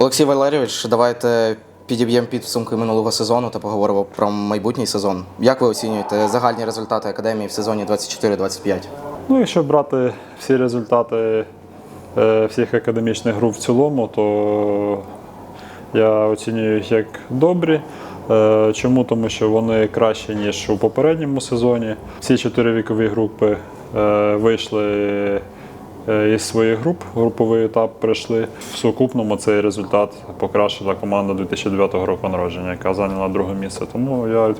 Олексій Валерійович, давайте підіб'ємо підсумки минулого сезону та поговоримо про майбутній сезон. Як ви оцінюєте загальні результати академії в сезоні 24-25? Ну, якщо брати всі результати е, всіх академічних груп в цілому, то я оцінюю їх як добрі. Е, Чому? Тому що вони кращі, ніж у попередньому сезоні. Всі чотири вікові групи е, вийшли із своїх груп, груповий етап прийшли. В сукупному цей результат покращила команда 2009 року народження, яка зайняла друге місце. Тому я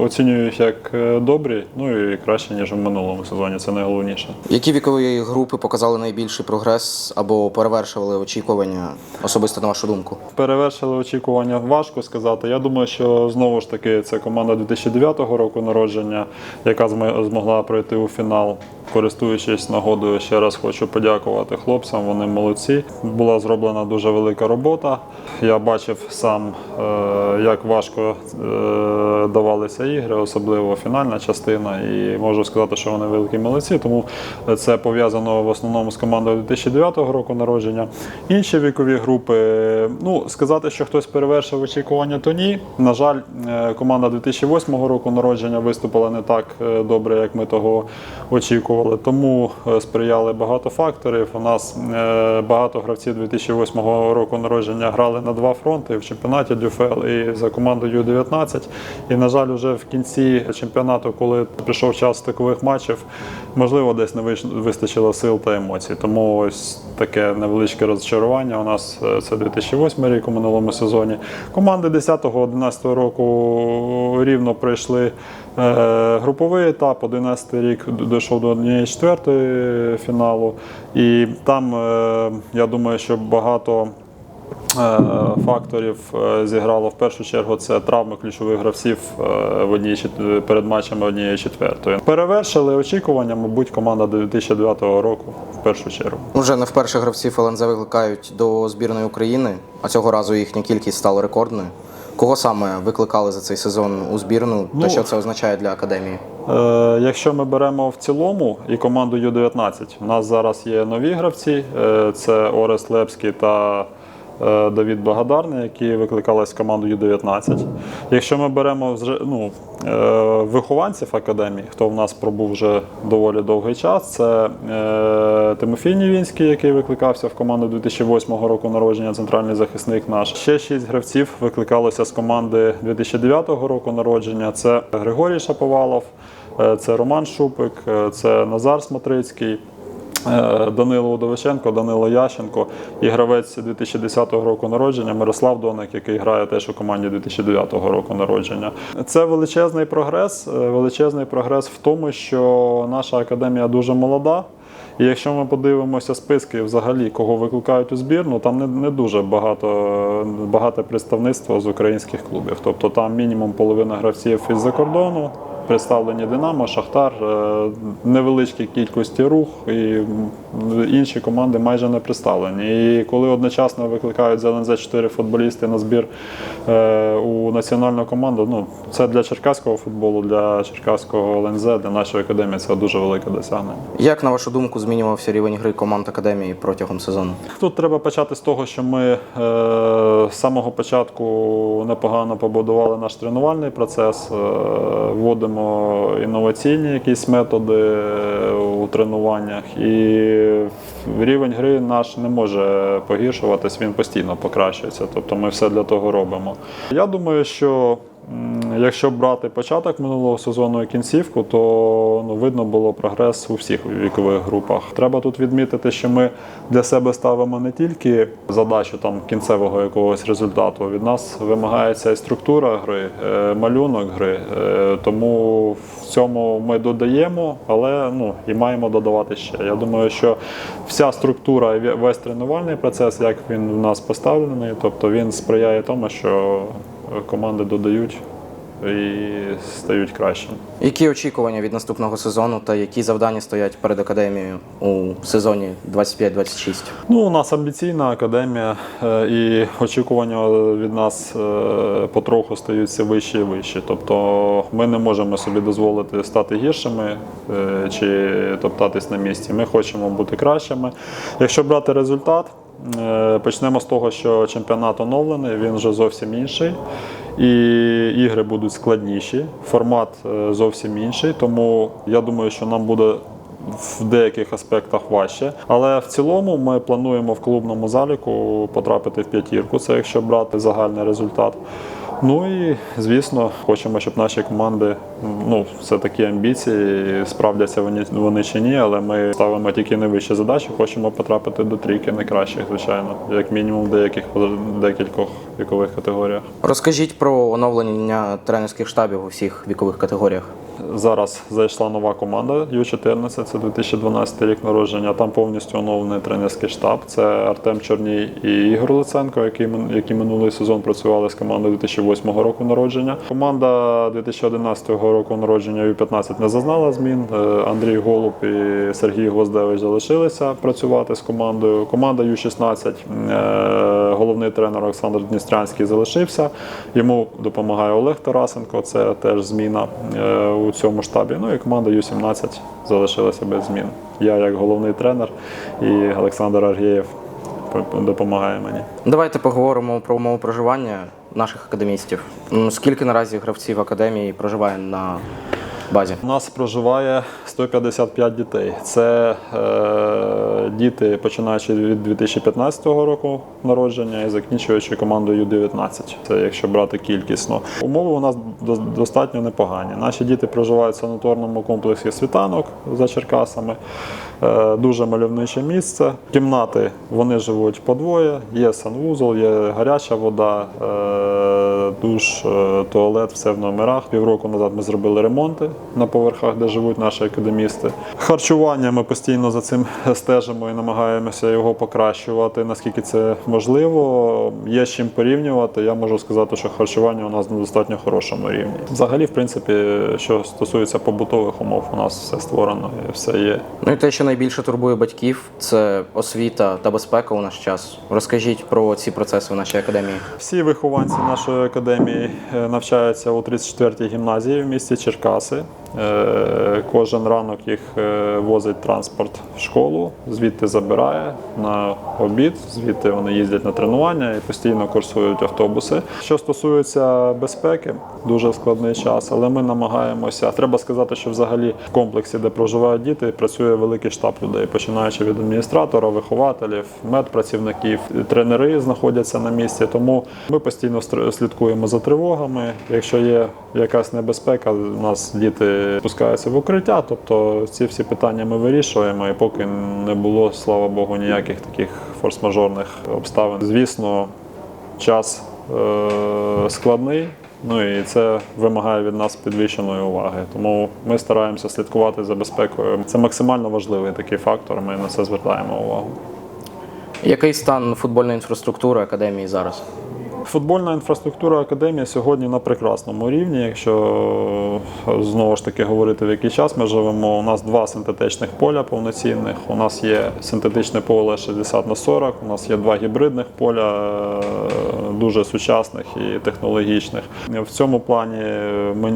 оцінюю їх як е, добрі, ну і краще, ніж в минулому сезоні. Це найголовніше. Які вікові групи показали найбільший прогрес або перевершували очікування особисто на вашу думку? Перевершили очікування, важко сказати. Я думаю, що знову ж таки це команда 2009 року народження, яка змогла пройти у фінал. Користуючись нагодою, ще раз хочу подякувати хлопцям. Вони молодці. Була зроблена дуже велика робота. Я бачив сам, е, як важко е, давалися ігри, особливо фінальна частина. І можу сказати, що вони великі молодці. Тому це пов'язано в основному з командою 2009 року народження. Інші вікові групи, ну сказати, що хтось перевершив очікування, то ні. На жаль, е, команда 2008 року народження виступила не так добре, як ми того очікували. Тому сприяли багато факторів. У нас багато гравців 2008 року народження грали на два фронти в чемпіонаті ДЮФЛ і за командою Ю-19. І, на жаль, вже в кінці чемпіонату, коли прийшов час стикових матчів, можливо, десь не вистачило сил та емоцій. Тому ось таке невеличке розчарування. У нас е, це 2008 рік у минулому сезоні. Команди 10-11 року рівно пройшли е, груповий етап. 11 рік дійшов до однієї четвертої фіналу. І там е, я думаю, що багато. Е, Факторів е, зіграло в першу чергу це травми ключових гравців е, в одній перед матчами однієї четвертої. Перевершили очікування, мабуть, команда 2009 року в першу чергу. Уже не вперше гравців ЛНЗ викликають до збірної України, а цього разу їхня кількість стала рекордною. Кого саме викликали за цей сезон у збірну та Ну, що це означає для академії? Е, Якщо ми беремо в цілому і команду Ю-19, у нас зараз є нові гравці: Е, це Орест Лепський та е, Давід Благодарний, які викликались в команду Ю-19. Якщо ми беремо вже, ну, е, вихованців академії, хто в нас пробув вже доволі довгий час, це е, Тимофій Нівінський, який викликався в команду 2008 року народження, центральний захисник наш. Ще шість гравців викликалося з команди 2009 року народження. Це Григорій Шаповалов, е, це Роман Шупик, е, це Назар Смотрицький. Е, Данило Удовиченко, Данило Ященко і гравець 2010 року народження Мирослав Доник, який грає теж у команді 2009 року народження. Це величезний прогрес. е, Величезний прогрес в тому, що наша академія дуже молода. І якщо ми подивимося списки, взагалі, кого викликають у збірну, там не, не дуже багато багате представництво з українських клубів. Тобто там мінімум половина гравців із-за кордону, представлені Динамо, Шахтар, е, невеличкій кількості рух і інші команди майже не представлені. І коли одночасно викликають з ЛНЗ 4 футболісти на збір е, у національну команду, ну це для черкаського футболу, для черкаського ЛНЗ, для нашої академії це дуже велике досягнення. Як на вашу думку змінювався рівень гри команд академії протягом сезону? Тут треба почати з того, що ми е, з самого початку непогано побудували наш тренувальний процес, е, вводимо інноваційні якісь методи е, у тренуваннях, і рівень гри наш не може погіршуватись, він постійно покращується. Тобто ми все для того робимо. Я думаю, що Якщо брати початок минулого сезону і кінцівку, то ну, видно було прогрес у всіх вікових групах. Треба тут відмітити, що ми для себе ставимо не тільки задачу там кінцевого якогось результату. Від нас вимагається і структура гри, е, малюнок гри. Е, Тому в цьому ми додаємо, але ну і маємо додавати ще. Я думаю, що вся структура і весь тренувальний процес, як він в нас поставлений, тобто він сприяє тому, що команди додають і стають кращими. Які очікування від наступного сезону та які завдання стоять перед академією у сезоні 25-26? Ну, у нас амбіційна академія, е, і очікування від нас е, потроху стаються вищі і вищі. Тобто ми не можемо собі дозволити стати гіршими е, чи топтатись на місці. Ми хочемо бути кращими. Якщо брати результат, Почнемо з того, що чемпіонат оновлений, він вже зовсім інший. І ігри будуть складніші, формат е, зовсім інший. Тому я думаю, що нам буде в деяких аспектах важче. Але в цілому ми плануємо в клубному заліку потрапити в п'ятірку, це якщо брати загальний результат. Ну і звісно, хочемо, щоб наші команди, ну все такі амбіції, справдяться вони, вони чи ні, але ми ставимо тільки найвищі задачі. Хочемо потрапити до трійки найкращих, звичайно, як мінімум в деяких декількох вікових категоріях. Розкажіть про оновлення тренерських штабів у всіх вікових категоріях. Зараз зайшла нова команда Ю-14, це 2012 рік народження. Там повністю оновлений тренерський штаб. Це Артем Чорній і Ігор Луценко, які, які минулий сезон працювали з командою 2008 року народження. Команда 2011 року народження Ю-15 не зазнала змін. Е, Андрій Голуб і Сергій Гвоздевич залишилися працювати з командою. Команда Ю-16, е, головний тренер Олександр Дністрянський залишився. Йому допомагає Олег Тарасенко, це теж зміна е, у цьому штабі. Ну і команда Ю-17 залишилася без змін. Я як головний тренер і Олександр Аргєєв допомагає мені. Давайте поговоримо про умови проживання наших академістів. Скільки наразі гравців академії проживає на базі? У нас проживає 155 дітей. Це е, діти, починаючи від 2015 року народження і закінчуючи командою Ю-19. Це якщо брати кількісно. Умови у нас достатньо непогані. Наші діти проживають в санаторному комплексі світанок за Черкасами. Е, дуже мальовниче місце. Кімнати вони живуть по двоє. Є санвузол, є гаряча вода, е, душ, е, туалет, все в номерах. Півроку назад ми зробили ремонти на поверхах, де живуть наші академісти. Харчування ми постійно за цим стежимо і намагаємося його покращувати, наскільки це можливо. Є з чим порівнювати. Я можу сказати, що харчування у нас на достатньо хорошому рівні. Взагалі, в принципі, що стосується побутових умов, у нас все створено і все є. Ну і те, що найбільше турбує батьків, це освіта та безпека у наш час. Розкажіть про ці процеси в нашій академії. Всі вихованці нашої академії е, навчаються у 34-й гімназії в місті Черкаси. Е, Кожен ранок їх е, возить транспорт в школу, звідти забирає на обід, звідти вони їздять на тренування і постійно курсують автобуси. Що стосується безпеки, дуже складний час, але ми намагаємося. Треба сказати, що взагалі в комплексі, де проживають діти, працює великий штаб людей, починаючи від адміністратора, вихователів, медпрацівників, тренери знаходяться на місці. Тому ми постійно слідкуємо за тривогами. Якщо є якась небезпека, у нас діти спускаються в укриття. Тобто ці всі питання ми вирішуємо, і поки не було, слава Богу, ніяких таких форс-мажорних обставин. Звісно, час е, складний. Ну і це вимагає від нас підвищеної уваги. Тому ми стараємося слідкувати за безпекою. Це максимально важливий такий фактор. Ми на це звертаємо увагу. Який стан футбольної інфраструктури академії зараз? Футбольна інфраструктура академії сьогодні на прекрасному рівні. Якщо е, знову ж таки говорити, в який час ми живемо, у нас два синтетичних поля повноцінних. У нас є синтетичне поле 60 на 40, у нас є два гібридних поля, е, дуже сучасних і технологічних. В цьому плані ми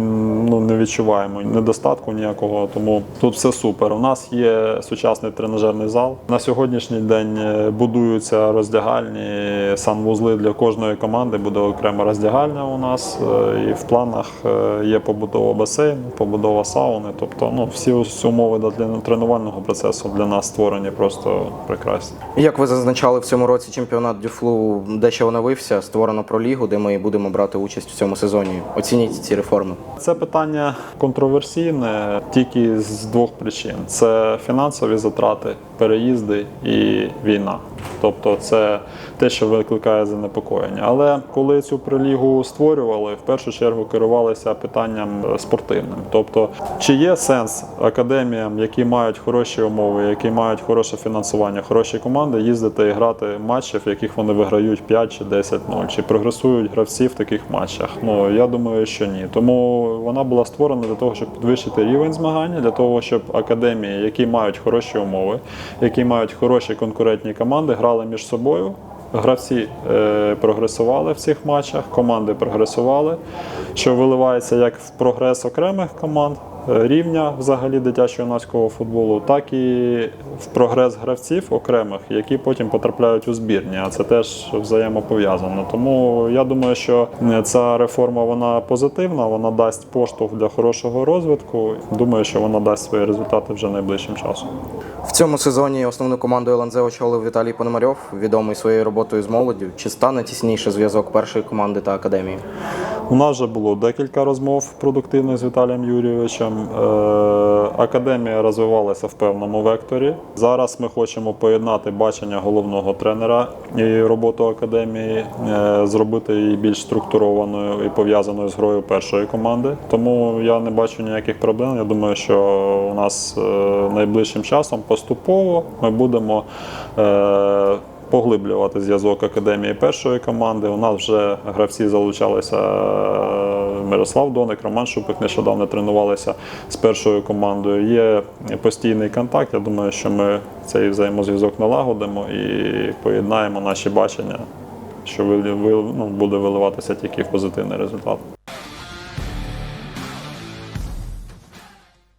ну, не відчуваємо недостатку ніякого, тому тут все супер. У нас є сучасний тренажерний зал. На сьогоднішній день е, будуються роздягальні санвузли для кожної команди. Буде окрема роздягальня у нас. е, І в планах е, є побудова басейну, побудова сауни. Тобто, ну всі умови для тренувального процесу для нас створені просто прекрасні. Як ви зазначали, в цьому році чемпіонат Дюфлу дещо оновився, створено про лігу, де ми будемо брати участь у цьому сезоні. Оцініть ці реформи. Це питання контроверсійне тільки з двох причин: це фінансові затрати, переїзди і війна. Тобто, це те, що викликає занепокоєння. Але коли цю прилігу створювали, в першу чергу керувалися питанням е, спортивним. Тобто, чи є сенс академіям, які мають хороші умови, які мають хороше фінансування, хороші команди, їздити і грати матчі, в яких вони виграють 5 чи 10-0, чи прогресують гравці в таких матчах? Ну я думаю, що ні. Тому вона була створена для того, щоб підвищити рівень змагання, для того, щоб академії, які мають хороші умови, які мають хороші конкурентні команди, грали між собою. Гравці е, прогресували в цих матчах, команди прогресували, що виливається як в прогрес окремих команд, рівня взагалі дитячо-юнацького футболу, так і в прогрес гравців окремих, які потім потрапляють у збірні. А це теж взаємопов'язано. Тому я думаю, що ця реформа вона позитивна, вона дасть поштовх для хорошого розвитку. Думаю, що вона дасть свої результати вже найближчим часом. В цьому сезоні основну команду ЛНЗ очолив Віталій Пономарьов, відомий своєю роботою з молоддю. Чи стане тісніше зв'язок першої команди та академії? У нас вже було декілька розмов продуктивних з Віталієм Юрійовичем. Е, Академія розвивалася в певному векторі. Зараз ми хочемо поєднати бачення головного тренера і роботу академії, е, зробити її більш структурованою і пов'язаною з грою першої команди. Тому я не бачу ніяких проблем. Я думаю, що у нас е, найближчим часом поступово ми будемо. поглиблювати зв'язок академії першої команди. У нас вже гравці залучалися Мирослав Доник, Роман Шупик нещодавно тренувалися з першою командою. Є постійний контакт. Я думаю, що ми цей взаємозв'язок налагодимо і поєднаємо наші бачення, що ну, буде виливатися тільки в позитивний результат.